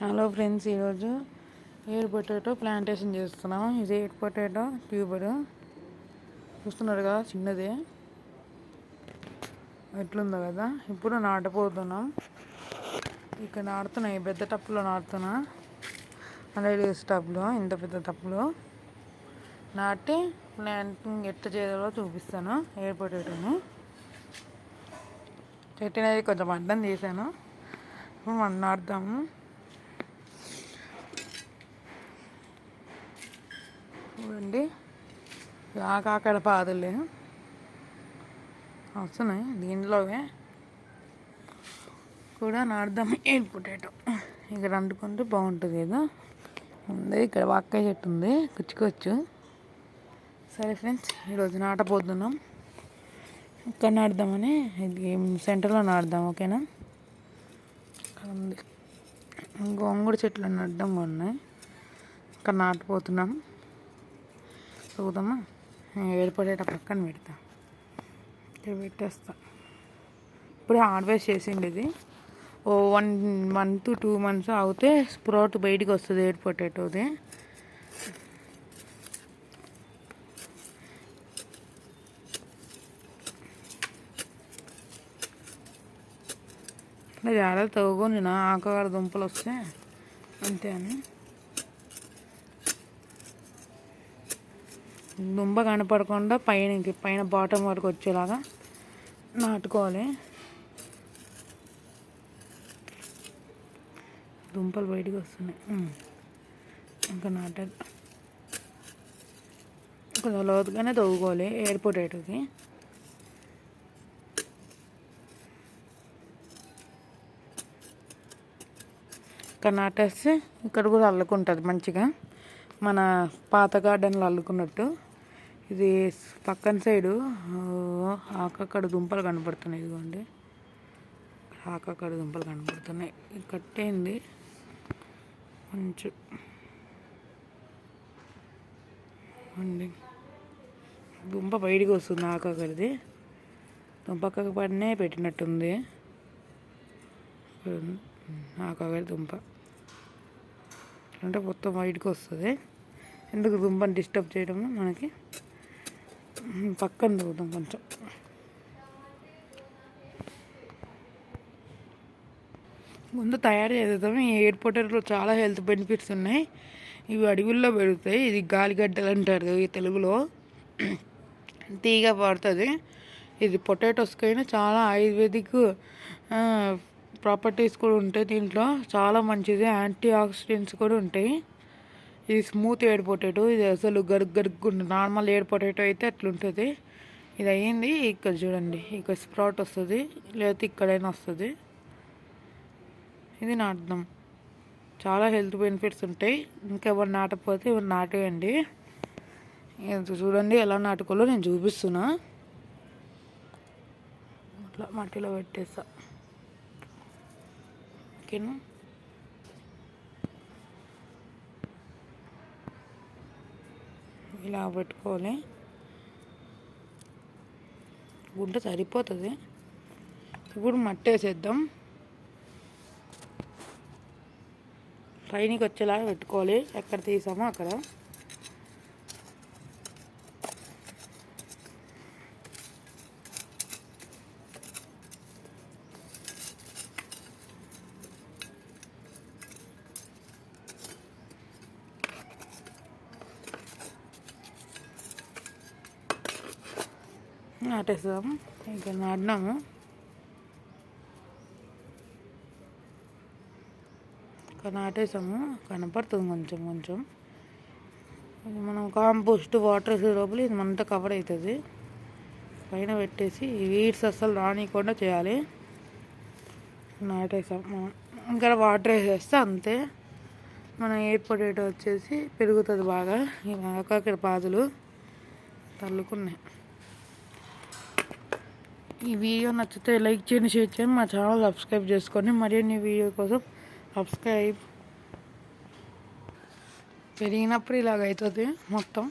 Hello friends ఈరోజు air potato plantation చేస్తున్నాం. ఇది ఎయిర్ పొటాటో ట్యూబర్. చూస్తున్నారు కదా చిన్నది. ఎట్లుందో కదా ఇప్పుడు నాటపోతున్నాం ఇక్కడ నాడుతున్నాయి పెద్ద టప్పులో నాటుతున్నా. హండ్రెడ్ ఇయర్స్ టప్లో ఇంత పెద్ద టప్పులో. నాటి ప్లాంటింగ్ ఎట్లా చేయాలో చూపిస్తాను ఎయిర్ పొటాటోని. చెట్టునది కొంచెం అడ్డం చేశాను ఇప్పుడు మనం నాటుదాము. చూడండి. ఆకాకడ పాదులే వస్తున్నాయి దీంట్లోవే. కూడా నాటుదాం ఏం పొటాటో. ఇక్కడ అంటుకుంటే బాగుంటుంది కదా ఉంది ఇక్కడ వాక్కాయ చెట్టు ఉంది. కుచ్చుకోవచ్చు సరే ఫ్రెండ్స్ ఈరోజు నాటపోతున్నాం ఇక్కడ నాటుదామని ఇది సెంటర్లో నాటుదాం ఓకేనా? ఇక్కడ ఉంది. గోంగూర చెట్లు అడ్డం ఉన్నాయి ఇక్కడ నాటిపోతున్నాం. చూద్దామా? ఏర్పడేట పక్కన పెడతా. ఇక్కడ పెట్టేస్తా. ఇప్పుడే హార్వెస్ట్ చేసిండు ఇది. ఓ వన్ మంత్ టూ మంత్స్ అవుతే స్ప్రౌట్ బయటికి వస్తుంది ఎయిర్ పొటాటోది జాగ్రత్త తవ్వుకొని నా ఆకగాడ దుంపలు వస్తే అంతే అని. దుంప కనపడకుండా పైన పైన బాటం వరకు వచ్చేలాగా నాటుకోవాలి. దుంపలు బయటికి వస్తున్నాయి. ఇంకా నాటే కొంచెం లోతుగానే తవ్వుకోవాలి ఎయిర్పోర్ట్ రేటుకి ఇక్కడ నాటేస్తే ఇక్కడ కూడా అల్లుకుంటుంది మంచిగా. మన పాత గార్డెన్లో అల్లుకున్నట్టు. ఇది పక్కన సైడు ఆకక్కడ దుంపలు కనపడుతున్నాయి ఇదిగోండి. ఆకక్కడ దుంపలు కనపడుతున్నాయి. కట్టేంది కొంచెం. అండి దుంప బయటికి వస్తుంది ఆకక్కడిది దుంపక్కకు పడినే పెట్టినట్టుంది. ఆకగడి దుంప. అంటే మొత్తం బయటకు వస్తుంది. ఎందుకు దుంపని డిస్టర్బ్ చేయడము మనకి? పక్కన చూద్దాం కొంచెం. ముందు తయారు చేద్దాం. ఈ ఎయిర్ పొటాటోలో చాలా హెల్త్ బెనిఫిట్స్ ఉన్నాయి. ఇవి అడవుల్లో పెరుగుతాయి. ఇది గాలిగడ్డలు అంటారు ఈ తెలుగులో. తీగ పడుతుంది. ఇది పొటాటోస్కైనా చాలా ఆయుర్వేదిక్ ప్రాపర్టీస్ కూడా ఉంటాయి దీంట్లో. చాలా మంచిది. యాంటీ ఆక్సిడెంట్స్ కూడా ఉంటాయి. ఇది స్మూత్ ఏడ్ పొటాటో ఇది అసలు గరుగు గరుగ్గు నార్మల్ ఏడ్ పొటాటో అయితే అట్లుంటుంది. ఇది అయ్యింది ఇక్కడ చూడండి ఇక్కడ స్ప్రాట్ వస్తుంది లేకపోతే ఇక్కడైనా వస్తుంది. ఇది నాటుదాం. చాలా హెల్త్ బెనిఫిట్స్ ఉంటాయి. ఇంకెవరు నాటకపోతే ఎవరు నాటేయండి. చూడండి ఎలా నాటుకోలో నేను చూపిస్తున్నా. అట్లా మట్టిలో పెట్టేస్తా. ఓకేనా? ఇలా పెట్టుకోవాలి. గుడ్డ సరిపోతుంది. ఇప్పుడు మట్టి వేసేద్దాం ట్రైన్కి వచ్చేలాగా పెట్టుకోవాలి. ఎక్కడ తీసామో అక్కడ. నాటేస్తాము ఇంకా నాటినాము. ఇంకా నాటేసాము. కనపడుతుంది కొంచెం కొంచెం. మనం కాంపోస్ట్ వాటర్ వేసే లోపల ఇది మనంతా కవర్ అవుతుంది. పైన పెట్టేసి వీడ్స్ అస్సలు రానియకుండా చేయాలి. నాటేసాం. ఇంకా వాటర్ వేసేస్తే అంతే. మన ఏ పొటాటో వచ్చేసి పెరుగుతుంది బాగా. ఈ ఆకాకర పాదులు తల్లుకున్నాయి. ఈ వీడియో నచ్చితే లైక్ చేయండి షేర్ చేయండి మా ఛానల్ సబ్స్క్రైబ్ చేసుకొని మరిన్ని వీడియో కోసం సబ్స్క్రైబ్. పెరిగినప్పుడు ఇలాగ అవుతుంది మొత్తం.